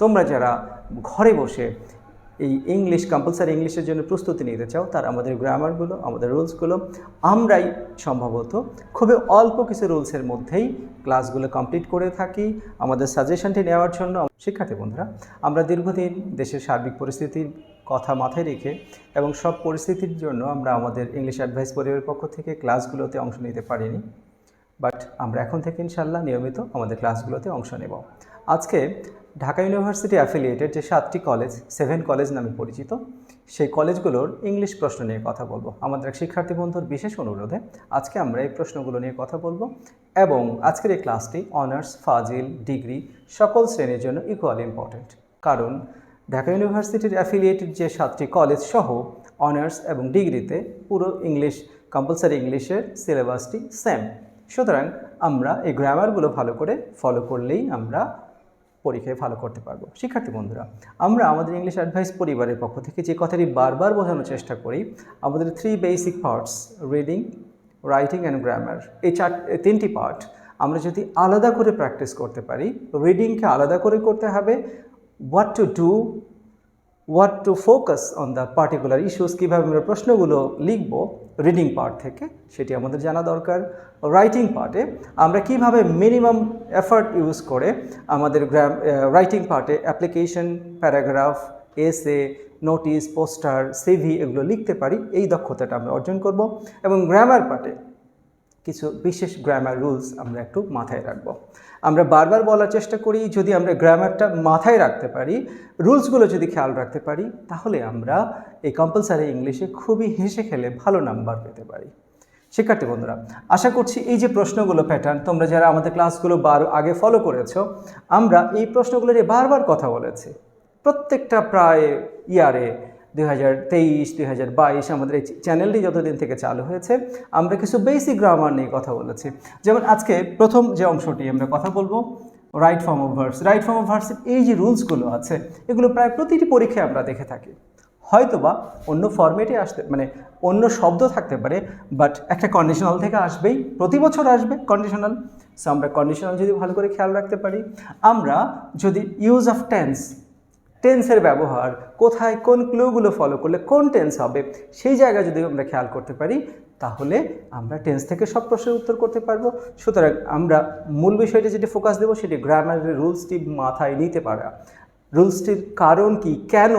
তোমরা যারা ঘরে বসে এই ইংলিশ কম্পালসারি ইংলিশের জন্য প্রস্তুতি নিতে চাও, তার আমাদের গ্রামারগুলো আমাদের রুলসগুলো আমরাই সম্ভবত খুবই অল্প কিছু রুলসের মধ্যেই ক্লাসগুলো কমপ্লিট করে থাকি। আমাদের সাজেশনটি নেওয়ার জন্য শিক্ষার্থী বন্ধুরা, আমরা দীর্ঘদিন দেশের সার্বিক পরিস্থিতির কথা মাথায় রেখে এবং সব পরিস্থিতির জন্য আমরা আমাদের ইংলিশ অ্যাডভাইস পরিবারের পক্ষ থেকে ক্লাসগুলোতে অংশ নিতে পারিনি। বাট আমরা এখন থেকে ইনশাল্লাহ নিয়মিত আমাদের ক্লাসগুলোতে অংশ নেব। আজকে ঢাকা ইউনিভার্সিটি অ্যাফিলিয়েটেড যে সাতটি কলেজ সেভেন কলেজ নামে পরিচিত, সেই কলেজগুলোর ইংলিশ প্রশ্ন নিয়ে কথা বলব। আমাদের এক শিক্ষার্থী বন্ধুর বিশেষ অনুরোধে আজকে আমরা এই প্রশ্নগুলো নিয়ে কথা বলব এবং আজকের এই ক্লাসটি অনার্স ফাজিল ডিগ্রি সকল শ্রেণির জন্য ইকুয়ালি ইম্পর্ট্যান্ট কারণ ঢাকা ইউনিভার্সিটির অ্যাফিলিয়েটেড যে সাতটি কলেজ সহ অনার্স এবং ডিগ্রিতে পুরো ইংলিশ কম্পালসারি ইংলিশের সিলেবাসটি সেম সুতরাং আমরা এই গ্রামারগুলো ভালো করে ফলো করলেই আমরা পরীক্ষায় ভালো করতে পারব। শিক্ষার্থী বন্ধুরা, আমরা আমাদের ইংলিশ অ্যাডভাইস পরিবারের পক্ষ থেকে যে কথাটি বারবার বোঝানোর চেষ্টা করি, আমাদের three basic parts reading writing and grammar এই চার তিনটি পার্ট আমরা যদি আলাদা করে প্র্যাকটিস করতে পারি রিডিংকে আলাদা করে করতে হবে what to do what to focus on the particular issues কীভাবে আমরা প্রশ্নগুলো লিখব রিডিং পার্ট থেকে সেটি আমাদের জানা দরকার। রাইটিং পার্টে আমরা কীভাবে মিনিমাম এফার্ট ইউজ করে আমাদের গ্রাম রাইটিং পার্টে application paragraph essay notice poster CV এগুলো লিখতে পারি, এই দক্ষতাটা আমরা অর্জন করব এবং গ্রামার পার্টে কিছু বিশেষ গ্রামার রুলস আমরা একটু মাথায় রাখব। আমরা বারবার বলার চেষ্টা করি, যদি আমরা গ্রামারটা মাথায় রাখতে পারি, রুলসগুলো যদি খেয়াল রাখতে পারি, তাহলে আমরা এই কম্পালসারি ইংলিশে খুবই হেসে খেলে ভালো নাম্বার পেতে পারি। শিক্ষার্থী বন্ধুরা, আশা করছি এই যে প্রশ্নগুলো প্যাটার্ন তোমরা যারা আমাদের ক্লাসগুলো বার আগে ফলো করেছ, আমরা এই প্রশ্নগুলো নিয়ে বারবার কথা বলেছি। প্রত্যেকটা প্রায় ইয়ারে দুই হাজার তেইশ, দুই হাজার বাইশ আমাদের এই চ্যানেলটি যতদিন থেকে চালু হয়েছে, আমরা কিছু বেসিক গ্রামার নিয়ে কথা বলেছি। যেমন আজকে প্রথম যে অংশটি আমরা কথা বলব right form of verbs right form of ভার্সের এই যে রুলসগুলো আছে, এগুলো প্রায় প্রতিটি পরীক্ষায় আমরা দেখে থাকি। হয়তোবা অন্য ফর্মেটে আসতে মানে অন্য শব্দ থাকতে পারে বাট একটা কন্ডিশনাল থেকে আসবেই, প্রতি বছর আসবে কন্ডিশনাল সো আমরা কন্ডিশনাল যদি ভালো করে খেয়াল রাখতে পারি, আমরা যদি ইউজ অফ টেন্স টেন্সের ব্যবহার, কোথায় কোন ক্লুগুলো ফলো করলে কোন টেন্স হবে, সেই জায়গা যদি আমরা খেয়াল করতে পারি, তাহলে আমরা টেন্স থেকে সব প্রশ্নের উত্তর করতে পারব। সুতরাং আমরা মূল বিষয়টি যেটি ফোকাস দেবো সেটি গ্রামারের রুলসটি মাথায় নিতে পারা। রুলসটির কারণ কি, কেন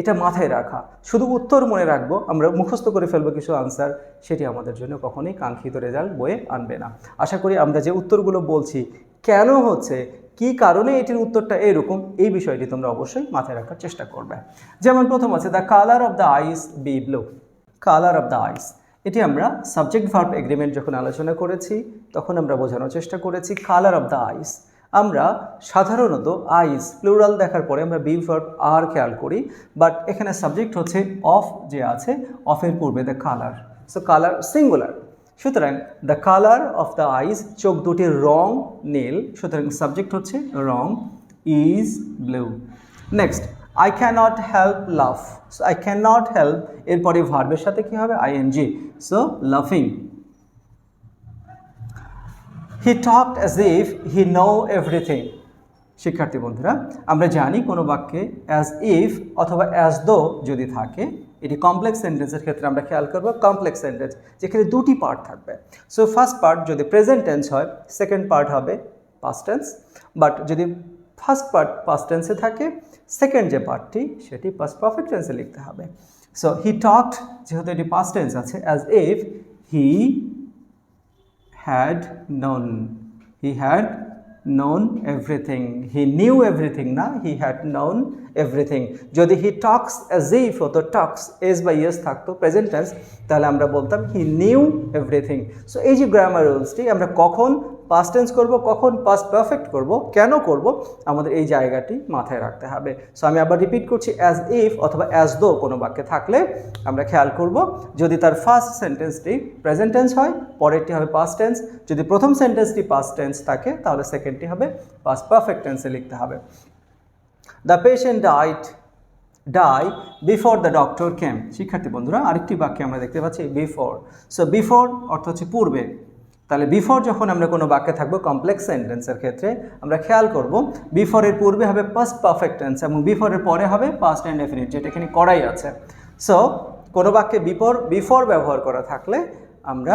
এটা মাথায় রাখা? শুধু উত্তর মনে রাখব, আমরা মুখস্থ করে ফেলব কিছু আনসার সেটি আমাদের জন্য কখনোই কাঙ্ক্ষিত রেজাল্ট বয়ে আনবে না। আশা করি আমরা যে উত্তরগুলো বলছি, কেন হচ্ছে কি কারণে এটির উত্তরটা এরকম? এই বিষয়টি তোমরা অবশ্যই মাথায় রাখার চেষ্টা করবে। যেমন প্রথম আছে the colour of the eyes be blue colour of the eyes এটি আমরা সাবজেক্ট ভার্ব এগ্রিমেন্ট যখন আলোচনা করেছি, তখন আমরা বোঝানোর চেষ্টা করেছি কালার অফ দ্য আইস আমরা সাধারণত আইস প্লুরাল দেখার পরে আমরা বি ভার্ব আর খেয়াল করি বাট এখানে সাবজেক্ট হচ্ছে অফ যে আছে অফের পূর্বে the colour so colour singular সুতরাং the colour of the eyes চোখ দুটির রং, নীল, সুতরাং সাবজেক্ট হচ্ছে রং is blue next I cannot help love so I cannot help এরপরে ভার্বের সাথে কী হবে? আইএনজি সো লাফিং he talked as if he know everything শিক্ষার্থী বন্ধুরা, আমরা জানি কোনো বাক্যে অ্যাজ ইফ অথবা অ্যাজ দো যদি থাকে, এটি কমপ্লেক্স সেন্টেন্সের ক্ষেত্রে আমরা খেয়াল করব কমপ্লেক্স সেন্টেন্স যেখানে দুটি পার্ট থাকবে। সো ফার্স্ট পার্ট যদি প্রেজেন্ট টেন্স হয় সেকেন্ড পার্ট হবে পাস্ট টেন্স বাট যদি ফার্স্ট পার্ট পাস্ট টেন্সে থাকে সেকেন্ড যে পার্টটি সেটি পাস্ট পারফেক্ট টেন্সে লিখতে হবে। সো হি টকড যেহেতু এটি পাস্ট টেন্স আছে as if he had known he had known everything. He knew everything না he had known everything. যদি he talks as if হতো talks as by yes থাকতো present tense তাহলে আমরা বলতাম he knew everything. সো এই যে গ্রামার রুলসটি আমরা কখন পাস্ট টেন্স করব, কখন পাস্ট পারফেক্ট করব, কেন করব, আমাদের এই জায়গাটি মাথায় রাখতে হবে। সো আমি আবার রিপিট করছি অ্যাজ ইফ অথবা অ্যাজ দো কোনো বাক্যে থাকলে আমরা খেয়াল করব, যদি তার ফার্স্ট সেন্টেন্সটি প্রেজেন্ট টেন্স হয়, পরেরটি হবে পাস্ট টেন্স যদি প্রথম সেন্টেন্সটি পাস্ট টেন্স থাকে, তাহলে সেকেন্ডটি হবে পাস্ট পারফেক্ট টেন্সে লিখতে হবে। The patient died die before the doctor came শিক্ষার্থী বন্ধুরা, আরেকটি বাক্যে আমরা দেখতে পাচ্ছি বিফোর সো বিফোর অর্থ হচ্ছে পূর্বে। তাহলে বিফোর যখন আমরা কোনো বাক্যে থাকব কমপ্লেক্স সেন্টেন্সের ক্ষেত্রে, আমরা খেয়াল করব বিফোরের পূর্বে হবে পাস্ট পারফেক্ট টেন্স এবং বিফোরের পরে হবে পাস্ট অ্যান্ড ডেফিনিট যেটা এখানে করাই আছে। সো কোনো বাক্যে বিফোর বিফোর ব্যবহার করা থাকলে আমরা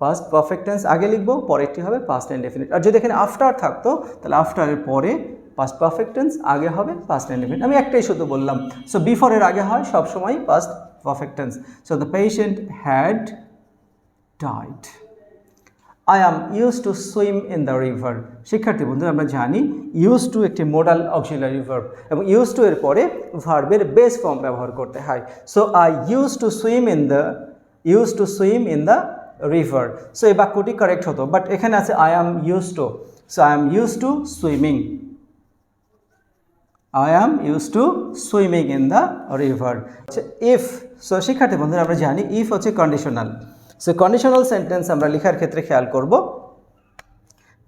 পাস্ট পারফেক্ট টেন্স আগে লিখব, পরেরটি হবে পাস্ট অ্যান্ড ডেফিনিট আর যদি এখানে আফটার থাকতো, তাহলে আফটারের পরে পাস্ট পারফেক্ট টেন্স আগে হবে পাস্ট অ্যান্ড ডেফিনিট আমি একটাই শুধু বললাম। সো বিফোরের আগে হয় সবসময় past perfect tense so the patient had died I am use to swim in the river শিক্ষার্থী বন্ধুরা, আমরা জানি ইউজ টু একটি মোডাল অক্সিলারি ভার্ব এবং ইউজ টু এর পরে ভার্বের বেস ফর্ম ব্যবহার করতে হয়। So I use to swim in the use to swim in the river so এই বাক্যটি কারেক্ট হতো বাট এখানে আছে I am use to so I am use to swimming I am use to swimming in the river if so শিক্ষার্থী বন্ধুরা, আমরা জানি if হচ্ছে কন্ডিশনাল সো কন্ডিশনাল সেন্টেন্স আমরা লেখার ক্ষেত্রে খেয়াল করব।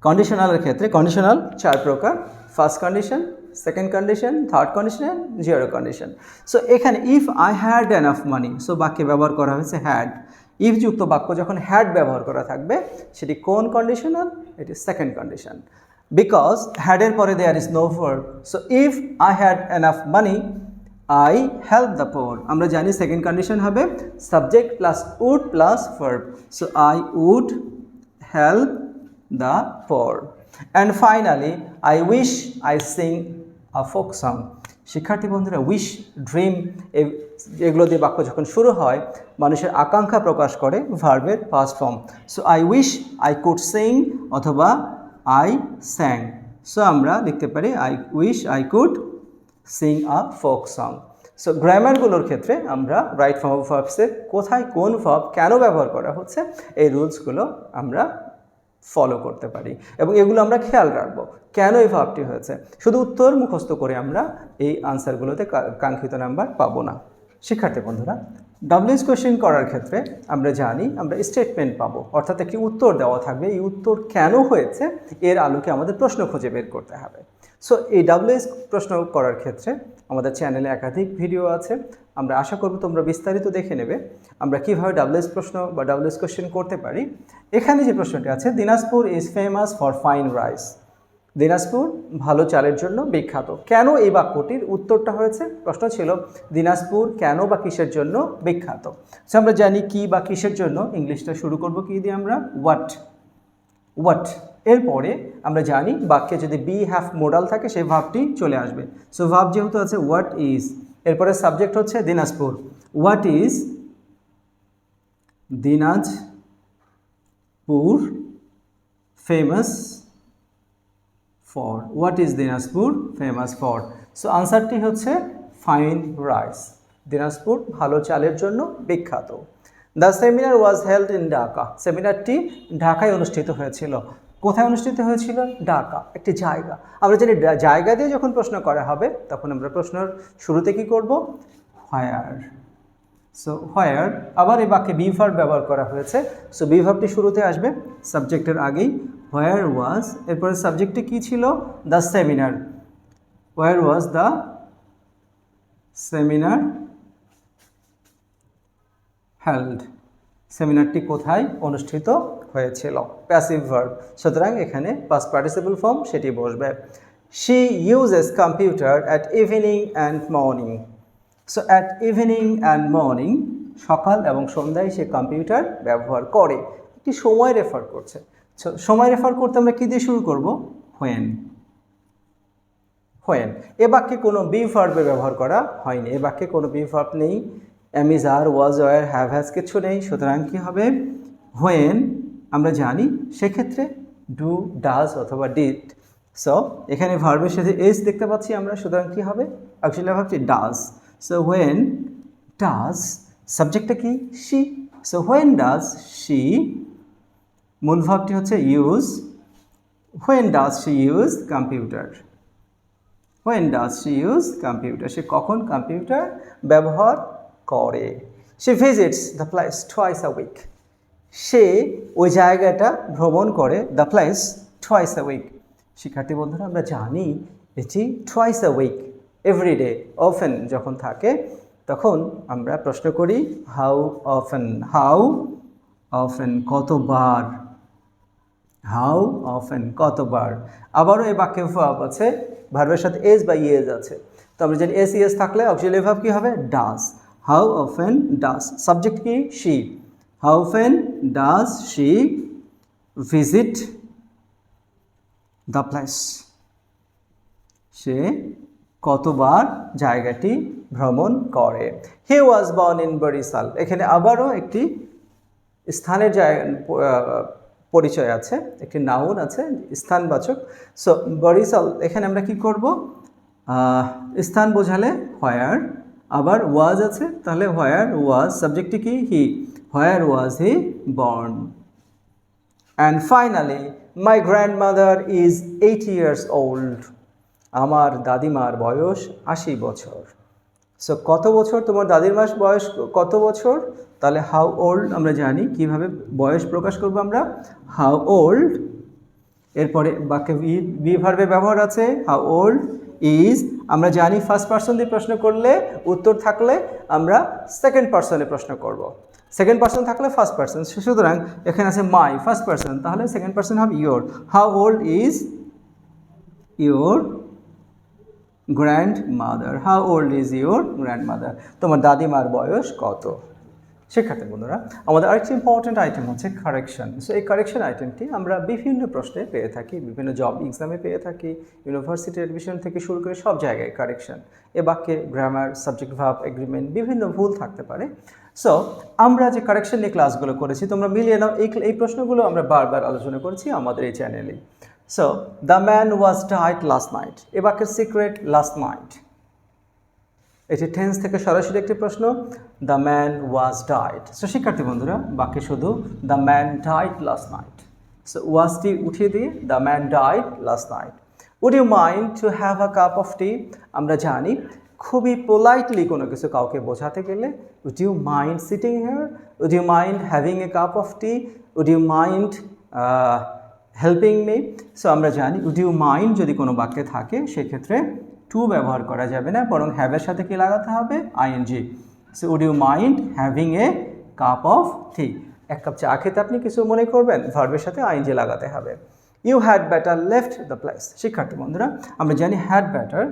কন্ডিশনালের ক্ষেত্রে কন্ডিশনাল চার প্রকার। First condition second condition third condition zero condition so এখানে if I had of money so বাক্যে ব্যবহার করা হয়েছে হ্যাড ইফ যুক্ত বাক্য যখন হ্যাড ব্যবহার করা থাকবে, সেটি কোন কন্ডিশনাল এটি সেকেন্ড কন্ডিশন বিকজ হ্যাডের পরে there is no verb so if I had enough money I help the poor আমরা জানি সেকেন্ড কন্ডিশন হবে subject plus would plus verb so I would help the poor and finally I wish I sing a folk song শিক্ষার্থী বন্ধুরা wish dream এগুলো দিয়ে বাক্য যখন শুরু হয়, মানুষের আকাঙ্ক্ষা প্রকাশ করে ভার্বের first form so I wish I could sing অথবা আই স্যাং সো আমরা লিখতে পারি I wish I could sing a folk song so গ্রামারগুলোর ক্ষেত্রে আমরা রাইট ফর্ম অফ ভার্বসের কোথায় কোন ভার্ব কেন ব্যবহার করা হচ্ছে, এই রুলসগুলো আমরা ফলো করতে পারি। এবং এগুলো আমরা খেয়াল রাখব, কেন এই ভাবটি হয়েছে? শুধু উত্তর মুখস্থ করে আমরা এই আনসারগুলোতে কাঙ্ক্ষিত নাম্বার পাবো না। শিক্ষার্থী বন্ধুরা ডাব্লিউএস কোয়েশ্চেন করার ক্ষেত্রে আমরা জানি, আমরা স্টেটমেন্ট পাবো। অর্থাৎ একটি উত্তর দেওয়া থাকবে, এই উত্তর কেন হয়েছে, এর আলোকে আমাদের প্রশ্ন খুঁজে বের করতে হবে। সো এই ডাব্লিউএস প্রশ্ন করার ক্ষেত্রে আমাদের চ্যানেলে একাধিক ভিডিও আছে। আমরা আশা করব তোমরা বিস্তারিত দেখে নেবে। আমরা কীভাবে ডাব্লিউএস প্রশ্ন বা ডাব্লিউএস কোশ্চেন করতে পারি। এখানে যে প্রশ্নটি আছে, Dinajpur is famous for fine rice Dinajpur ভালো চালের জন্য বিখ্যাত। কেন এই বাক্যটির উত্তরটা হয়েছে? প্রশ্ন ছিল, দিনাজপুর কেন বা কিসের জন্য বিখ্যাত? সো আমরা জানি কি বা কিসের জন্য। ইংলিশটা শুরু করব কি দিয়ে আমরা? হোয়াট হোয়াট এরপরে আমরা জানি বাক্যে যদি বি হ্যাভ মোডাল থাকে, সেই ভাবটি চলে আসবে। সো ভাব যেহেতু আছে হোয়াট ইজ এরপরে সাবজেক্ট হচ্ছে Dinajpur. What is Dinajpur famous for what is Dinajpur famous for so আনসারটি হচ্ছে ফাইন রাইস দিনাজপুর ভালো চালের জন্য বিখ্যাত। The seminar was held in Dhaka সেমিনারটি ঢাকায় অনুষ্ঠিত হয়েছিল। কোথায় অনুষ্ঠিত হয়েছিল? ঢাকা, একটি জায়গা। আমরা জানি জায়গা দিয়ে যখন প্রশ্ন করা হবে, তখন আমরা প্রশ্নের শুরুতে কি করব? হোয়ার সো হোয়ার আবার এই বাক্যে বিভার ব্যবহার করা হয়েছে। সো বিভাবটি শুরুতে আসবে সাবজেক্টের আগেই। হোয়ার ওয়াজ এরপরে সাবজেক্টে কী ছিল? The seminar where was the seminar held সেমিনারটি কোথায় অনুষ্ঠিত হয়েছিল প্যাসিভ ভার্ব সুতরাং এখানে পাস্ট পার্টিসিপল ফর্ম সেটি বসবে। She uses computer at evening and morning so at evening and morning সকাল এবং সন্ধ্যায় সে কম্পিউটার ব্যবহার করে। একটি সময় রেফার করছে। সময় রেফার করতে আমরা কী দিয়ে শুরু করব? হোয়েন হোয়েন এ বাক্যে কোনো বি ভার্বের ব্যবহার করা হয়নি। এ বাক্যে কোনো বি ভার্ব নেই। Am is are was were have has কিছু নেই। সুতরাং কী হবে? হোয়েন আমরা জানি সেক্ষেত্রে ডু ডাজ অথবা ডিড সো এখানে ভার্বের সাথে এস দেখতে পাচ্ছি আমরা, সুতরাং কী হবে? অ্যাকচুয়ালি ভাবছি ডাজ সো হোয়েন ডাজ সাবজেক্টটা কি? She so when does she মূল ভাবটি হচ্ছে use when does she use computer when does she use computer সে কখন কম্পিউটার ব্যবহার করে? সে visits the place twice a week সে ওই জায়গাটা ভ্রমণ করে the place twice a week শিক্ষার্থী বন্ধুরা, আমরা জানি এটি twice a week everyday often যখন থাকে, তখন আমরা প্রশ্ন করি হাউ অফেন হাউ অফেন কতবার? হাউ অফেন কতবার? আবারও এই বাক্যে ভাব আছে ভার্বের সাথে এস বা ইয়েজ আছে। তো আমরা জানি এস ইয়েস থাকলে অক্সিলারি ভাব কী হবে? Does how often does subject কি? She how often does she visit the place সে কতবার জায়গাটি ভ্রমণ করে? He was born in Barishal এখানে আবারও একটি স্থানের জায়গা পরিচয় আছে, একটি নাউন আছে, স্থানবাচক। সো বরিশাল এখানে আমরা কি করব? স্থান বোঝালে হোয়ার আবার ওয়াজ আছে, তাহলে হোয়ার ওয়াজ সাবজেক্টটি কি? He where was he born and finally my grandmother is eight years old আমার দাদিমার বয়স আশি বছর। সো কত বছর তোমার দাদির মাস বয়স কত বছর? তাহলে হাউ ওল্ড আমরা জানি, কীভাবে বয়স প্রকাশ করব আমরা? হাউ ওল্ড এরপরে বাক্যে বি ভার্বে ব্যবহার আছে হাউ ওল্ড ইজ আমরা জানি ফার্স্ট পার্সন দিয়ে প্রশ্ন করলে, উত্তর থাকলে আমরা সেকেন্ড পার্সনে প্রশ্ন করব। সেকেন্ড পার্সন থাকলে ফার্স্ট পার্সন সুতরাং এখানে আছে মাই ফার্স্ট পার্সন তাহলে সেকেন্ড পার্সন হবে your how old is your grandmother how old is your grandmother তোমার দাদিমার বয়স কত? শিক্ষার্থী বন্ধুরা, আমাদের আরেকটি ইম্পর্ট্যান্ট আইটেম হচ্ছে কারেকশন সো এই কারেকশন আইটেমটি আমরা বিভিন্ন প্রশ্নে পেয়ে থাকি, বিভিন্ন জব এক্সামে পেয়ে থাকি ইউনিভার্সিটি অ্যাডমিশন থেকে শুরু করে সব জায়গায় কারেকশন এ বাক্যে গ্রামার সাবজেক্ট ভাব এগ্রিমেন্ট বিভিন্ন ভুল থাকতে পারে। সো আমরা যে কারেকশন নিয়ে ক্লাসগুলো করেছি, তোমরা মিলিয়ে নাও, এই এই প্রশ্নগুলো আমরা বারবার আলোচনা করেছি আমাদের এই চ্যানেলে সো দ্য ম্যান ওয়াজ ডাইট লাস্ট নাইট এ বাক্যের সিক্রেট লাস্ট নাইট এটি টেন্স থেকে সরাসরি একটি প্রশ্ন। দ্য ম্যান ওয়াজ ডাইট সো শিক্ষার্থী বন্ধুরা বাকি শুধু the man died last night so ওয়াজটি উঠিয়ে দিয়ে the man died last night would you mind to have a cup of tea আমরা জানি, খুবই পোলাইটলি কোনো কিছু কাউকে বোঝাতে গেলে would you mind sitting here would you mind having a cup of tea would you mind helping me so আমরা জানি উড ইউ মাইন্ড যদি কোনো বাক্যে থাকে, সেক্ষেত্রে টু ব্যবহার করা যাবে না, বরং হ্যাভের সাথে কি লাগাতে হবে? I N G so would you mind having a cup of tea এক কাপ চা খেতে আপনি কিছু মনে করবেন? ভার্বের সাথে আইএনজি লাগাতে হবে। You had better left the place শিক্ষার্থী বন্ধুরা, আমরা জানি হ্যাড ব্যাটার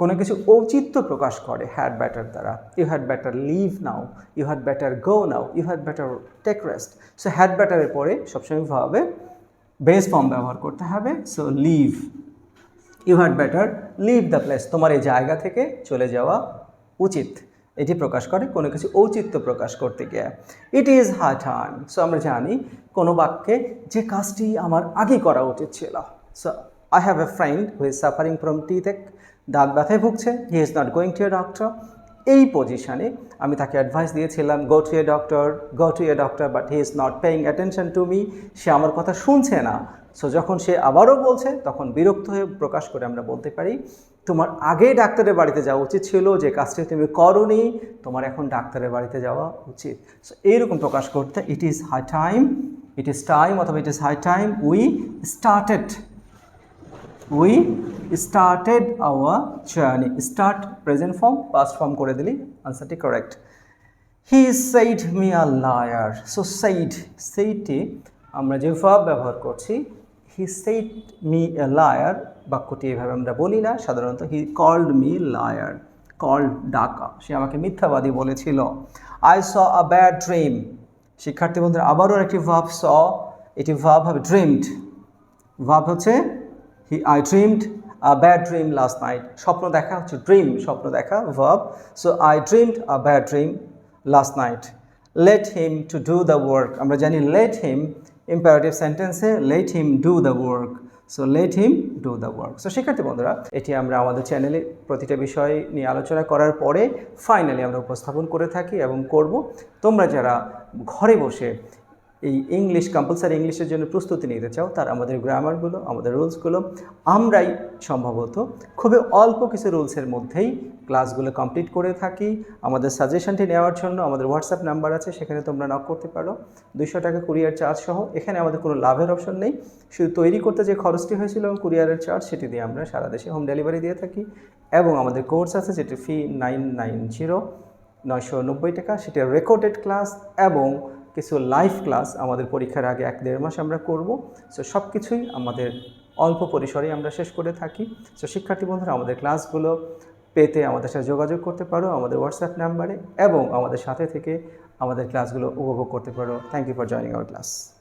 কোনো কিছু ঔচিত্য প্রকাশ করে হ্যাড ব্যাটার দ্বারা you had better leave now you had better go now you had better take rest so had ব্যাটারের পরে সবসময় ভাবে বেস ফর্ম ব্যবহার করতে হবে so leave you had better leave the place তোমার এই জায়গা থেকে চলে যাওয়া উচিত। এটি প্রকাশ করে কোনো কিছু ঔচিত্য প্রকাশ করতে গিয়ে। It is high time so আমরা জানি কোনো বাক্যে, যে কাজটি আমার আগে করা উচিত ছিল। So I have a friend who is suffering from toothache দাঁত ব্যথায় ভুগছে he is not going to a doctor এই পজিশনে আমি তাকে অ্যাডভাইস দিয়েছিলাম go to a doctor go to a doctor but he is not paying attention to me সে আমার কথা শুনছে না। সো যখন সে আবারও বলছে, তখন বিরক্ত হয়ে প্রকাশ করে আমরা বলতে পারি, তোমার আগে ডাক্তারের বাড়িতে যাওয়া উচিত ছিল, যে কাজটি তুমি করনি, তোমার এখন ডাক্তারের বাড়িতে যাওয়া উচিত। সো এইরকম প্রকাশ করতে it is high time it is time অথবা it is high time we started we started our journey start present form past form করে দিলি। আনসারটি correct he said me a liar so said সেইটি আমরা যে ভাব ব্যবহার করছি he said me a liar বাক্যটি এভাবে আমরা বলি না। সাধারণত he called me liar called ডাকা। সে আমাকে মিথ্যাবাদী বলেছিল। I saw a bad dream শিক্ষার্থী বন্ধুরা, আবারও একটি ভাব স এটি ভাব হবে ড্রিমড ভাব হচ্ছে he I dreamed a bad dream last night স্বপ্ন দেখা হচ্ছে ড্রিম স্বপ্ন দেখা ভাব so I dreamed a bad dream last night let him to do the work আমরা জানি লেট হিম ইম্পারেটিভ সেন্টেন্সে let him do the work so let him do the work so শিক্ষার্থী বন্ধুরা, এটি আমরা আমাদের চ্যানেলে প্রতিটা বিষয় নিয়ে আলোচনা করার পরে ফাইনালি আমরা উপস্থাপন করে থাকি এবং করব। তোমরা যারা ঘরে বসে এই ইংলিশ কম্পালসারি ইংলিশের জন্য প্রস্তুতি নিতে চাও, তার আমাদের গ্রামারগুলো আমাদের রুলসগুলো আমরাই সম্ভবত খুবই অল্প কিছু রুলসের মধ্যেই ক্লাসগুলো কমপ্লিট করে থাকি। আমাদের সাজেশনটি নেওয়ার জন্য আমাদের হোয়াটসঅ্যাপ নাম্বার আছে, সেখানে তোমরা নক করতে পারো। দুশো টাকা কুরিয়ার চার্জ সহ, এখানে আমাদের কোনো লাভের অপশন নেই। শুধু তৈরি করতে যে খরচটি হয়েছিল এবং কুরিয়ারের চার্জ সেটি দিয়ে আমরা সারা দেশে হোম ডেলিভারি দিয়ে থাকি। এবং আমাদের কোর্স আছে, যেটি ফি নাইন নাইন জিরো নয়শো নব্বই টাকা, সেটা রেকর্ডেড ক্লাস এবং কিছু লাইভ ক্লাস আমাদের পরীক্ষার আগে এক দেড় মাস আমরা করব। সো সব কিছুই আমাদের অল্প পরিসরে আমরা শেষ করে থাকি। সো শিক্ষার্থী বন্ধুরা, আমাদের ক্লাসগুলো পেতে আমাদের সাথে যোগাযোগ করতে পারো আমাদের হোয়াটসঅ্যাপ নাম্বারে এবং আমাদের সাথে থেকে আমাদের ক্লাসগুলো উপভোগ করতে পারো। Thank you for joining our class